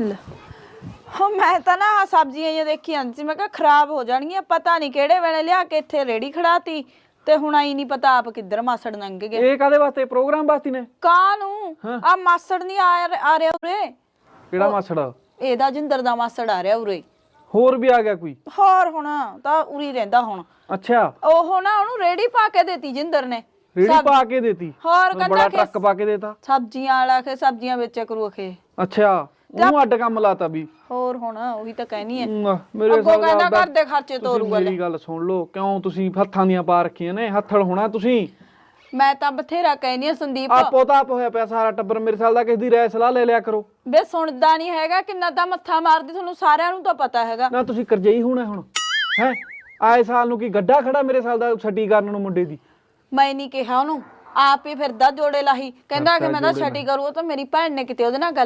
ਲੈ। ਹੋ ਮੈਂ ਤਾਂ ਨਾ ਆਹ ਸਬਜ਼ੀਆਂ ਇਹ ਦੇਖੀ ਜਾਂਦੀ ਸੀ। ਮੈਂ ਕਿਹਾ ਖਰਾਬ ਹੋ ਜਾਣਗੀਆਂ ਪਤਾ ਨਹੀਂ ਕਿਹੜੇ ਵੇਲੇ ਲਿਆ ਕੇ ਇੱਥੇ ਰੇੜੀ ਖੜਾਤੀ। ਤੇ ਹੁਣ ਆਈ ਨਹੀਂ ਪਤਾ ਆਪ ਕਿੱਧਰ ਮਾਸੜ ਲੰਘ ਗਏ। ਇਹ ਕਾਦੇ ਵਾਸਤੇ? ਪ੍ਰੋਗਰਾਮ ਵਾਸਤੇ ਨੇ? ਕਾਂ ਨੂੰ? ਆ ਮਾਸੜ ਨਹੀਂ ਆ ਆ ਰਿਹਾ ਉਰੇ। ਕਿਹੜਾ ਮਾਸੜ? ਇਹਦਾ ਜਿੰਦਰ ਦਾ ਮਾਸੜ ਆ ਰਿਹਾ ਉਰੇ। ਹੋਰ ਵੀ ਆ ਗਿਆ ਕੋਈ? ਹੋਰ ਹੁਣ ਤਾਂ ਉਰੀ ਰਹਿੰਦਾ ਹੁਣ। ਅੱਛਾ। ਉਹ ਨਾ ਉਹਨੂੰ ਰੇੜੀ ਪਾ ਕੇ ਦੇਤੀ ਜਿੰਦਰ ਨੇ। ਰੇੜੀ ਪਾ ਕੇ ਦੇਤੀ? ਹੋਰ ਬੜਾ ਕਹਿੰਦਾ ਕਿ ਟਰੱਕ ਪਾ ਕੇ ਦੇਤਾ? ਸਬਜ਼ੀਆਂ ਵਾਲਾ ਕੇ ਸਬਜ਼ੀਆਂ ਵੇਚਿਆ ਕਰੂ ਅਖੇ। ਅੱਛਾ। ਉਹਨੂੰ ਅੱਡ ਕੰਮ ਲਾਤਾ ਵੀ। ਹੋਰ ਹੁਣ ਉਹੀ ਤਾਂ ਕਹਿਣੀ ਹਮ, ਮੇਰੇ ਅੱਗੋਂ ਹਿਸਾਬ ਕਹਿੰਦਾ ਘਰ ਦੇ ਖਰਚੇ ਤੁਸੀਂ ਤੋਰੂਗਾ ਲੈ। ਮੇਰੀ ਗੱਲ ਸੁਣ ਲਓ ਕਿਉਂ ਤੁਸੀਂ ਹੱਥਾਂ ਦੀਆਂ ਪਾ ਰੱਖੀਆਂ ਨੇ? ਹੱਥੜ ਹੋਣਾ ਤੁਸੀਂ। ਮੈਂ ਤਾਂ ਬਥੇਰਾ ਕਹਿਨੀ ਆ ਸੰਦੀਪ। ਆਪੋ ਤਾਂ ਆਪ ਹੋਇਆ ਪਿਆ ਸਾਰਾ ਟੱਬਰ ਮੇਰੇ ਸਾਲ ਦਾ ਕਿਸੇ ਦੀ ਰਾਏ ਸਲਾਹ ਲੈ ਲਿਆ ਕਰੋ। ਬੇ ਸੁਣਦਾ ਨਹੀਂ ਹੈਗਾ ਕਿੰਨਾ ਤਾਂ ਮੱਥਾ ਮਾਰਦੀ ਤੁਹਾਨੂੰ ਸਾਰਿਆਂ ਨੂੰ ਤਾਂ ਪਤਾ ਹੈਗਾ। ਨਾ ਤੁਸੀਂ ਕਰਜਈ ਹੋਣਾ ਹੁਣ ਹੈ? ਆਏ ਸਾਲ ਨੂੰ ਕੀ ਗੱਡਾ ਖੜਾ ਮੇਰੇ ਸਾਲ ਦਾ ਛੱਡੀ ਕਰਨ ਨੂੰ ਮੁੰਡੇ ਦੀ? ਮੈਂ ਨਹੀਂ ਕਿਹਾ ਉਹਨੂੰ ਆਪ ਹੀ ਫਿਰਦਾ ਜੋੜੇ ਲਾਹੀ। ਕਹਿੰਦਾ ਕਿ ਮੈਂ ਤਾਂ ਛੱਡੀ ਕਰੂ ਉਹ ਤਾਂ ਮੇਰੀ ਭੈਣ ਨੇ ਕਿਤੇ ਉਹਦੇ ਨਾਲ ਗੱਲ